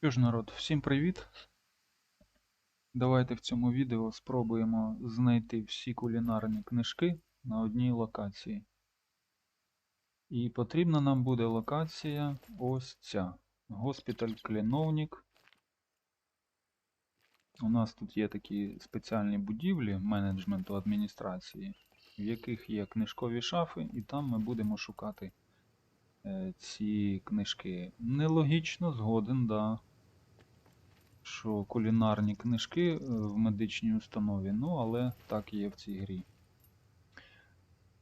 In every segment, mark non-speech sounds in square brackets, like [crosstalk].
Що ж, народ, всім привіт! Давайте в цьому відео спробуємо знайти всі кулінарні книжки на одній локації. І потрібна нам буде локація ось ця. Госпіталь Кліновник. У нас тут є такі спеціальні будівлі менеджменту адміністрації, в яких є книжкові шафи, і там ми будемо шукати е, ці книжки. Нелогічно, згоден, да що кулінарні книжки е, в медичній установі, ну але так є в цій грі.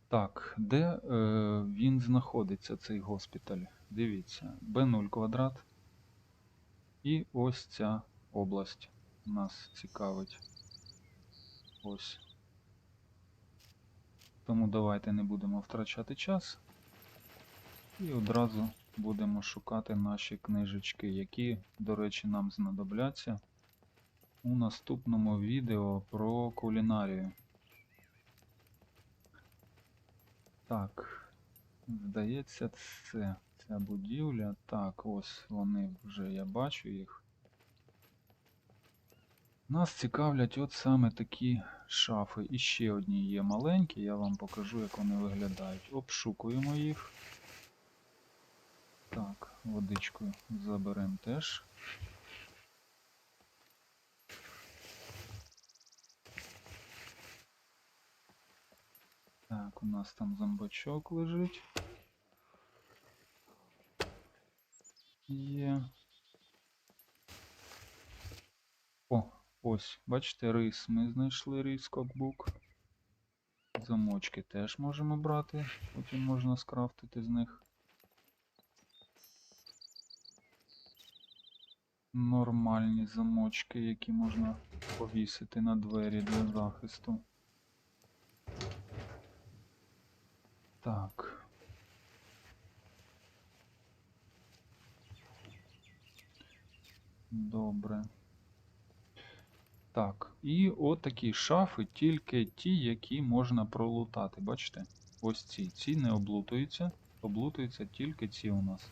Так, де е, він знаходиться, цей госпіталь? Дивіться, Б0 квадрат. І ось ця область нас цікавить. Ось. Тому давайте не будемо втрачати час. І одразу будемо шукати наші книжечки, які, до речі, нам знадобляться у наступному відео про кулінарію. Так, здається, це ця будівля. Так, ось вони вже я бачу їх. Нас цікавлять от саме такі шафи. І ще одні є маленькі, я вам покажу, як вони виглядають. Обшукуємо їх. Так, водичку заберемо теж. Так, у нас там зомбачок лежить. Є. О, ось, бачите, рис. Ми знайшли рис кокбук. Замочки теж можемо брати, потім можна скрафтити з них. Нормальні замочки, які можна повісити на двері для захисту. Так. Добре. Так, і от такі шафи, тільки ті, які можна пролутати. Бачите? Ось ці. Ці не облутуються. Облутуються тільки ці у нас.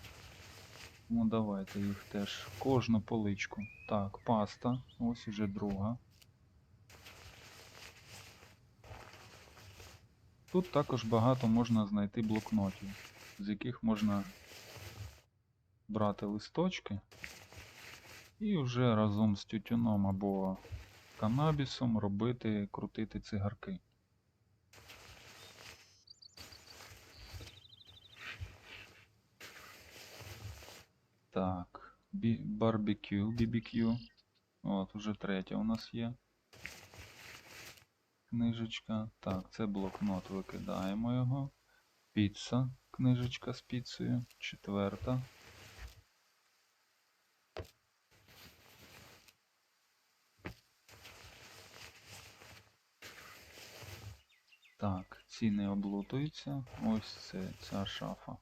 Ну, давайте їх теж. Кожну поличку. Так, паста. Ось уже друга. Тут також багато можна знайти блокнотів, з яких можна брати листочки і вже разом з тютюном або канабісом робити, крутити цигарки. Так, барбекю, BBQ. От, уже третя у нас є. Книжечка. Так, це блокнот, викидаємо його. Піца, книжечка з піцею. Четверта. Так, ці не облутуються. Ось це ця шафа.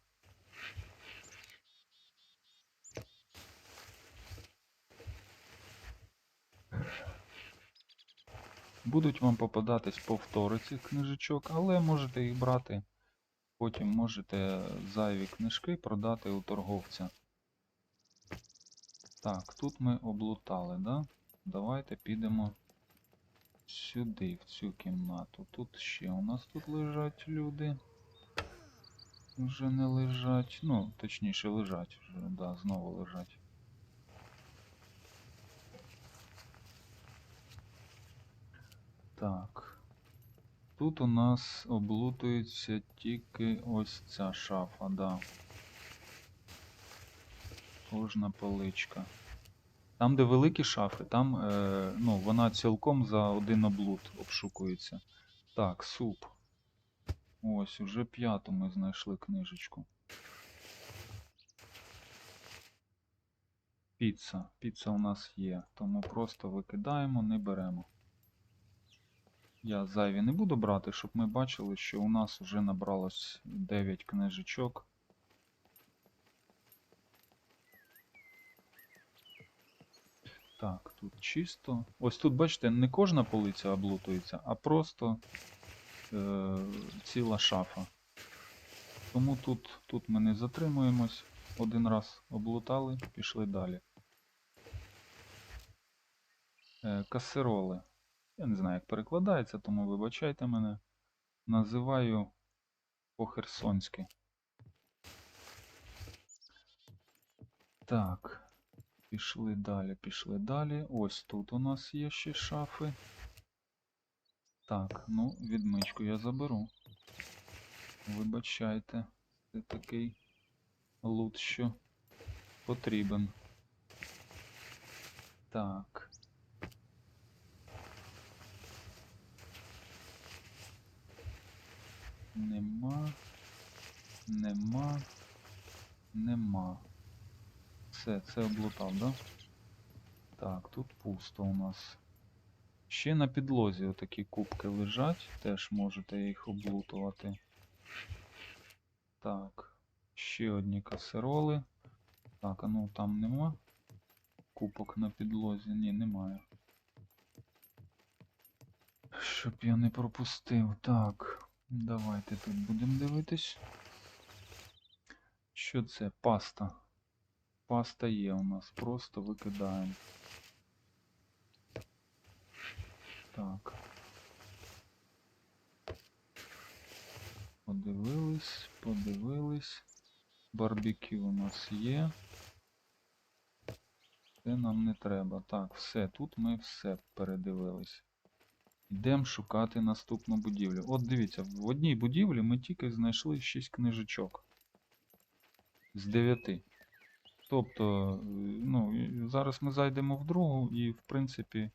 Будуть вам попадатись повтори цих книжечок, але можете їх брати. Потім можете зайві книжки продати у торговця. Так, тут ми облутали, да? Давайте підемо сюди, в цю кімнату. Тут ще у нас тут лежать люди. Вже не лежать. Ну, точніше лежать вже, да, знову лежать. Так. Тут у нас облутується тільки ось ця шафа, да. Кожна поличка. Там, де великі шафи, там е, ну, вона цілком за один облут обшукується. Так, суп. Ось, уже п'яту ми знайшли книжечку. Піца. Піца у нас є, тому просто викидаємо, не беремо. Я зайві не буду брати, щоб ми бачили, що у нас вже набралось 9 книжечок. Так, тут чисто. Ось тут, бачите, не кожна полиця облутується, а просто е, ціла шафа. Тому тут, тут ми не затримуємось. Один раз облутали, пішли далі. е, касероли. Я не знаю, як перекладається, тому вибачайте мене. Називаю по-херсонськи. Так. Пішли далі, пішли далі. Ось тут у нас є ще шафи. Так, ну, відмичку я заберу. Вибачайте, це такий лут, що потрібен. Так. Нема. Нема. Нема. Все, це облутав, да? Так, тут пусто у нас. Ще на підлозі отакі кубки лежать, теж можете їх облутувати. Так, ще одні касероли. Так, а ну там нема. Кубок на підлозі. Ні, немає. Щоб я не пропустив. Так, давайте тут будемо дивитись. Що це? Паста. Паста є у нас, просто викидаємо. Так. Подивились, подивились. Барбекю у нас є. Це нам не треба. Так, все, тут ми все передивились. Йдемо шукати наступну будівлю. От дивіться, в одній будівлі ми тільки знайшли 6 книжечок. З 9. Тобто, е, ну, зараз ми зайдемо в другу, і, в принципі,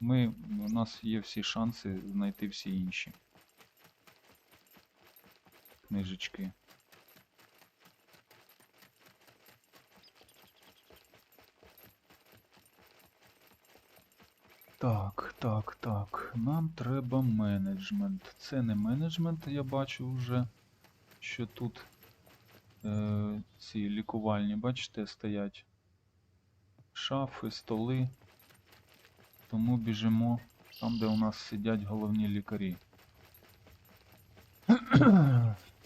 ми, у нас є всі шанси знайти всі інші книжечки. Так, так, так. Нам треба менеджмент. Це не менеджмент, я бачу вже, що тут е, ці лікувальні, бачите, стоять шафи, столи. Тому біжимо там, де у нас сидять головні лікарі. [clears throat]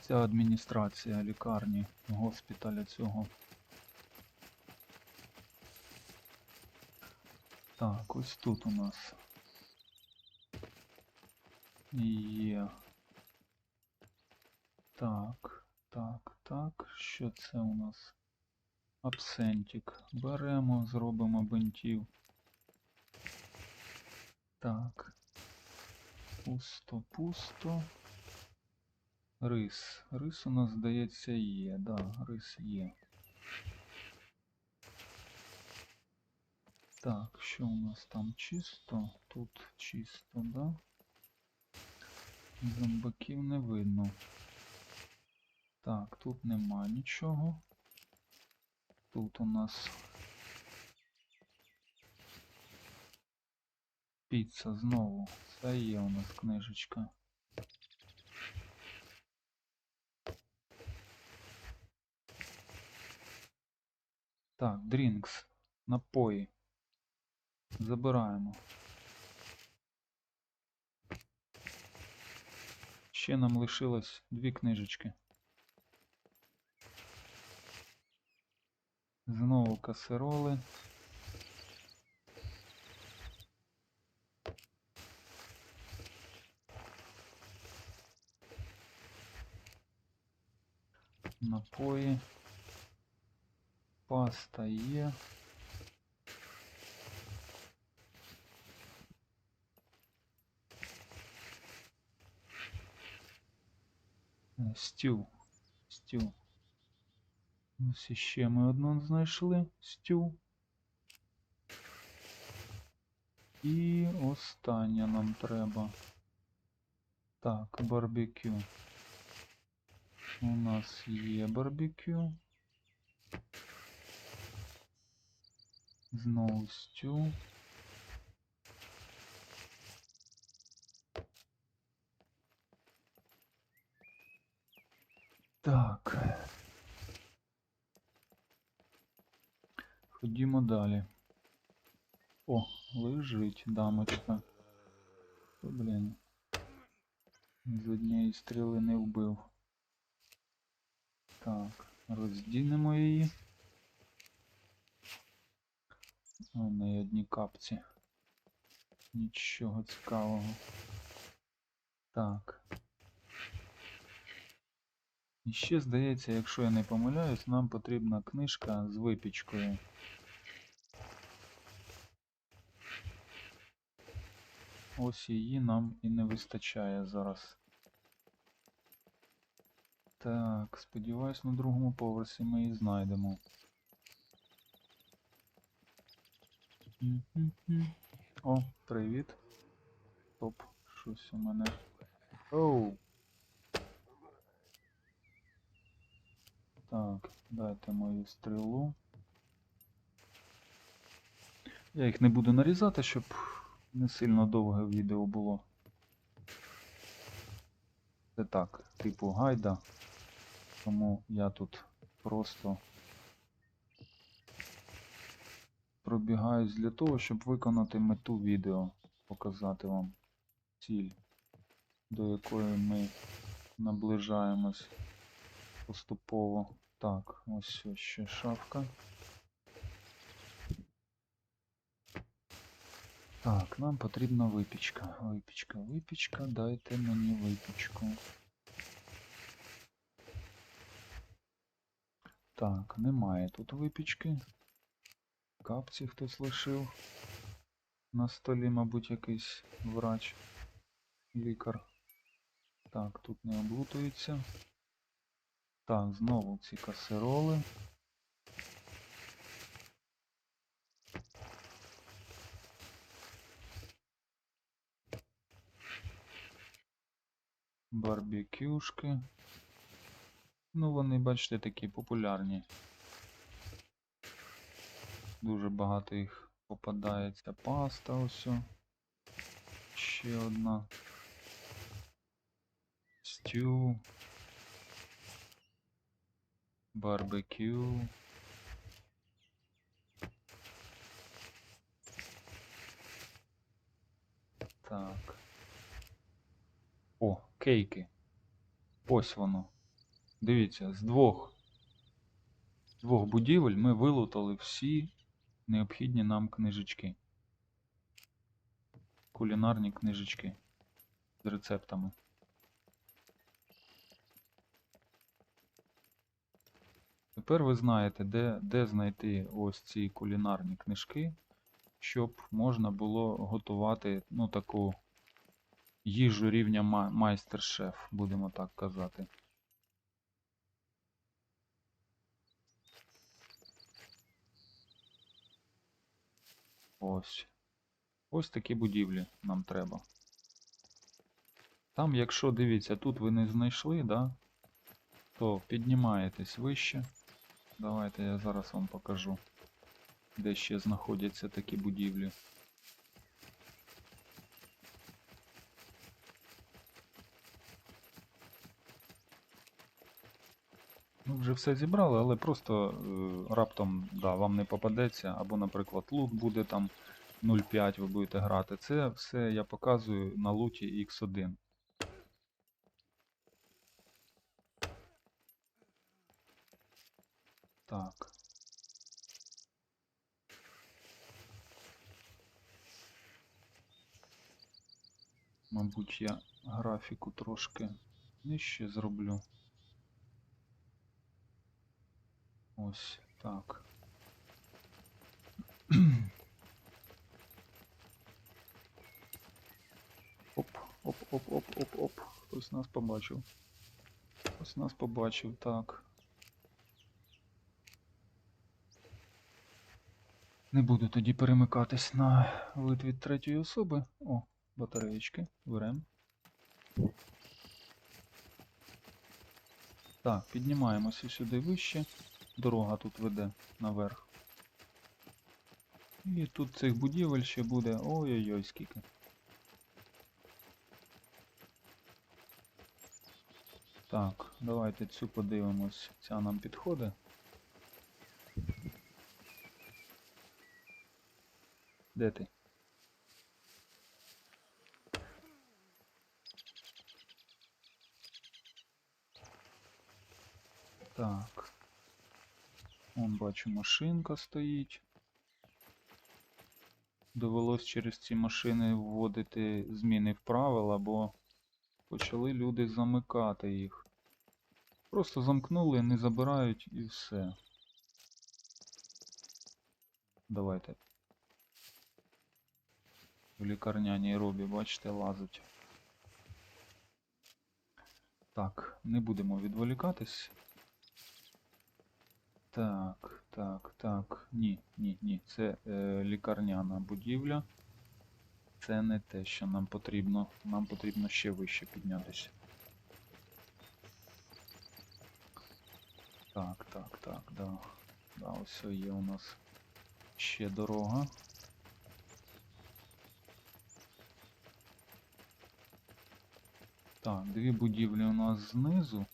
Ця адміністрація лікарні, госпіталя цього. Так, ось тут у нас є. Так, так, так. Що це у нас? Абсентик. Беремо, зробимо бинтів. Так. Пусто, пусто. Рис. Рис у нас, здається, є. Да, рис є. Так, що у нас там чисто? Тут чисто, да? Зомбаків не видно. Так, тут нема нічого. Тут у нас піца знову. Це є у нас книжечка. Так, дрінкс. Напої. Забираємо. Ще нам лишилось дві книжечки. Знову касероли. Напої. Паста є. Стю. Стю. Ось іще ми одну знайшли. Стю. І остання нам треба. Так, барбекю. У нас є барбекю. Знову стю. Так. Ходімо далі. О, лежить дамочка. О, блін. З однієї стріли не вбив. Так, роздінемо її. У неї одні капці. Нічого цікавого. Так. І ще, здається, якщо я не помиляюсь, нам потрібна книжка з випічкою. Ось її нам і не вистачає зараз. Так, сподіваюсь, на другому поверсі ми її знайдемо. О, привіт. Топ, щось у мене. Оу. Так, дайте мою стрілу. Я їх не буду нарізати, щоб не сильно довге відео було. Це так, типу гайда. Тому я тут просто пробігаюсь для того, щоб виконати мету відео, показати вам ціль, до якої ми наближаємось поступово. Так, ось ще шафка. Так, нам потрібна випічка. Випічка, випічка, дайте мені випічку. Так, немає тут випічки. Капці хтось лишив. На столі, мабуть, якийсь врач, лікар. Так, тут не облутується. Так, знову ці касироли. Барбекюшки. Ну, вони, бачите, такі популярні. Дуже багато їх попадається. Паста ось. Ще одна. Стю. Барбекю. Так. О, кейки. Ось воно. Дивіться, з двох, з двох будівель ми вилутали всі необхідні нам книжечки. Кулінарні книжечки з рецептами. Тепер ви знаєте, де, де знайти ось ці кулінарні книжки, щоб можна було готувати ну, таку їжу рівня ма- майстер-шеф, будемо так казати. Ось. Ось такі будівлі нам треба. Там, якщо дивіться, тут ви не знайшли, да, то піднімаєтесь вище. Давайте я зараз вам покажу, де ще знаходяться такі будівлі. Ми вже все зібрали, але просто е, раптом да, вам не попадеться, або, наприклад, лут буде там 0,5 ви будете грати. Це все я показую на луті X1. Так. Мабуть, я графіку трошки нижче зроблю. Ось так. [clears throat] Оп, оп, оп, оп, оп, оп. Хтось нас побачив. Хтось нас побачив, так. Не буду тоді перемикатись на вид від третьої особи. О, батареєчки. Берем. Так, піднімаємося сюди вище. Дорога тут веде наверх. І тут цих будівель ще буде. Ой-ой-ой, скільки. Так, давайте цю подивимось. Ця нам підходить. Де ти? Так. Вон бачу машинка стоїть. довелось через ці машини вводити зміни в правила, бо почали люди замикати їх. Просто замкнули, не забирають і все. Давайте. В лікарняній робі, бачите, лазить. Так, не будемо відволікатись. Так, так, так. Ні, ні, ні. Це е, лікарняна будівля. Це не те, що нам потрібно. Нам потрібно ще вище піднятися. Так, так, так, да. Да, ось є у нас ще дорога. Так, дві будівлі у нас знизу.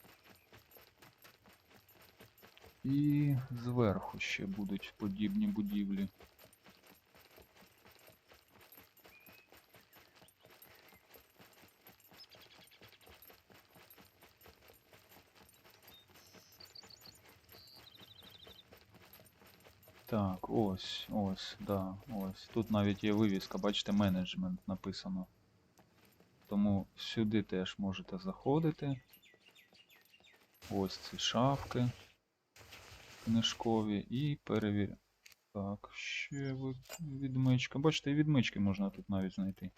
І зверху ще будуть подібні будівлі. Так, ось, ось, да, ось. Тут навіть є вивіска, бачите, менеджмент написано. Тому сюди теж можете заходити. Ось ці шафки книжкові і перевіряти. Так, ще відмичка. Бачите, і відмички можна тут навіть знайти.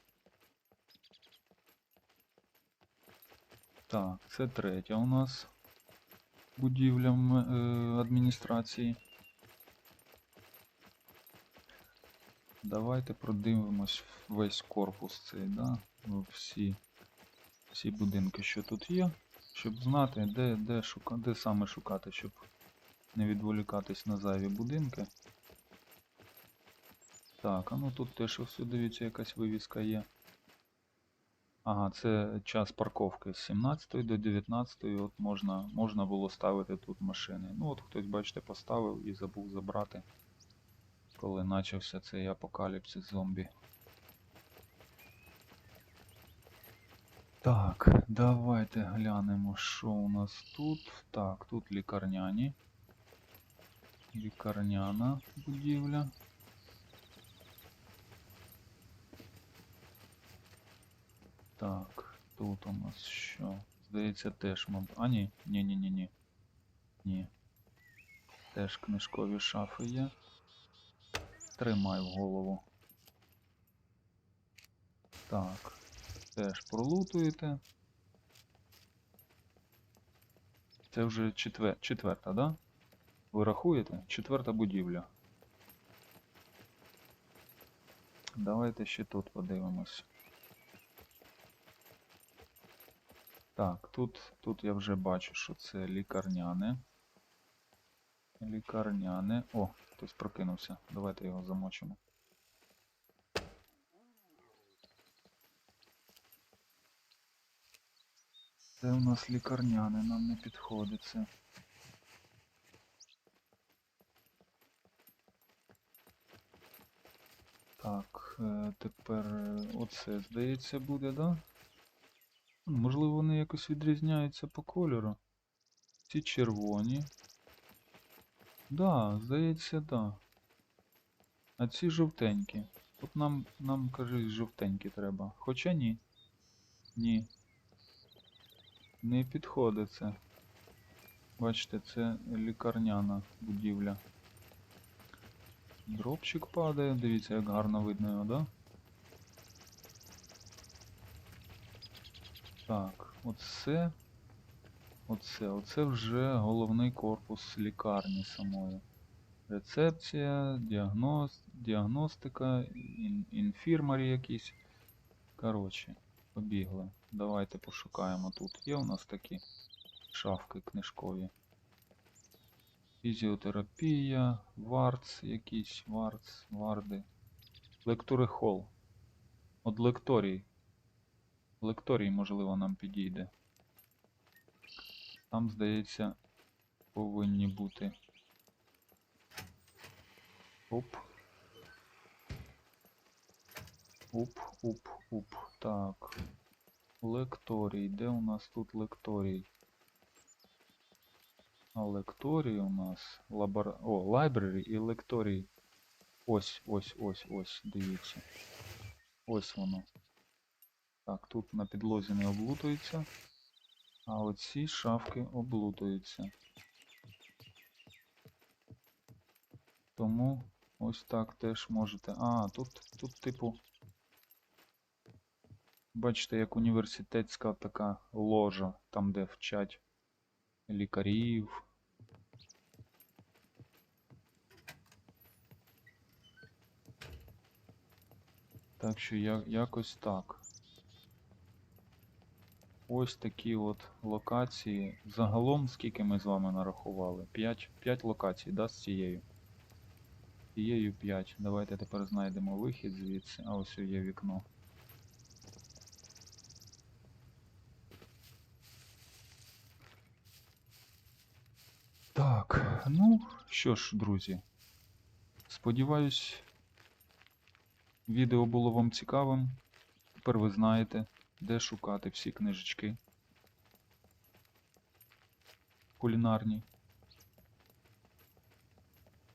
Так, це третя у нас будівля е, адміністрації. Давайте продивимось весь корпус цей, да? Ну, Всі, всі будинки, що тут є, щоб знати, де, де, шука, де саме шукати, щоб не відволікатись на зайві будинки. Так, а ну тут теж ось дивіться, якась вивіска є. Ага, це час парковки з 17 до 19, от можна, можна було ставити тут машини. Ну от хтось, бачите, поставив і забув забрати, коли почався цей апокаліпсис зомбі. Так, давайте глянемо, що у нас тут. Так, тут лікарняні. Лікарняна будівля. Так, тут у нас що? Здається, теж мабуть. А ні, ні, ні, ні, ні. Ні. Теж книжкові шафи є. Тримай в голову. Так. Теж пролутуєте. Це вже четвер... четверта, да? Ви рахуєте? Четверта будівля. Давайте ще тут подивимось. Так, тут, тут я вже бачу, що це лікарняне. Лікарняне. О, хтось прокинувся. Давайте його замочимо. Це у нас лікарняне, нам не підходить це. Так, е, тепер е, оце, здається, буде, да? Можливо, вони якось відрізняються по кольору. Ці червоні. Да, здається, да. А ці жовтенькі. От нам, нам кажуть, жовтенькі треба. Хоча ні. Ні. Не підходить це. Бачите, це лікарняна будівля. Дропчик падає, дивіться, як гарно видно його, да? Так, оце. Оце, оце вже головний корпус лікарні самої. Рецепція, діагноз, діагностика, ін, інфірмарі якісь. Коротше, побігли. Давайте пошукаємо тут. Є у нас такі шафки книжкові. Фізіотерапія, варц якісь, варц, варди. Лектури хол. От лекторій. Лекторій, можливо, нам підійде. Там, здається, повинні бути. Оп. Уп, уп, уп. Так. Лекторій. Де у нас тут лекторій? А лекторій у нас. Лабора... О, library і лекторій. Ось, ось, ось, ось, дивіться. Ось воно. Так, тут на підлозі не облутується. А оці шафки облутуються. Тому ось так теж можете. А, тут, тут типу. Бачите, як університетська така ложа, там де вчать лікарів. Так що я, якось так. Ось такі от локації. Загалом, скільки ми з вами нарахували? 5, 5 локацій, да, з цією. З Цією 5. Давайте тепер знайдемо вихід звідси. А ось є вікно. Так, ну що ж, друзі. Сподіваюсь, відео було вам цікавим. Тепер ви знаєте, де шукати всі книжечки кулінарні.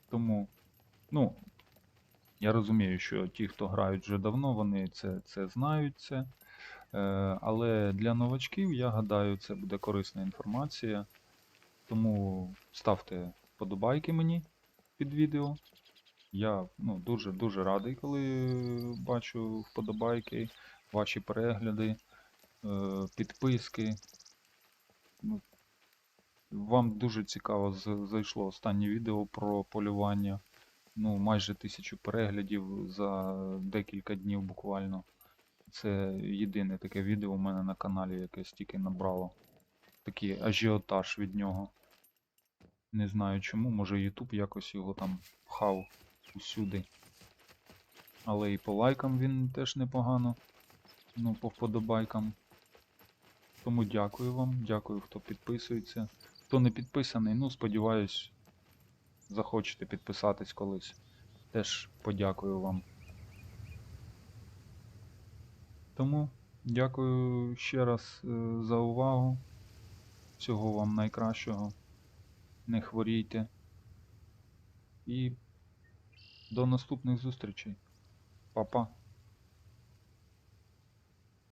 Тому, ну, я розумію, що ті, хто грають вже давно, вони це, це знають це. Е, але для новачків, я гадаю, це буде корисна інформація. Тому ставте вподобайки мені під відео. Я ну, дуже-дуже радий, коли бачу вподобайки, ваші перегляди, е, підписки. Ну, Вам дуже цікаво зайшло останнє відео про полювання. Ну, майже тисячу переглядів за декілька днів буквально. Це єдине таке відео у мене на каналі, яке стільки набрало. Такий ажіотаж від нього. Не знаю чому, може YouTube якось його там пхав усюди. Але і по лайкам він теж непогано. Ну, по вподобайкам. Тому дякую вам, дякую, хто підписується. Хто не підписаний, ну сподіваюсь, захочете підписатись колись. Теж подякую вам. Тому дякую ще раз е, за увагу. Всього вам найкращого. Не хворійте. І до наступних зустрічей. Па-па.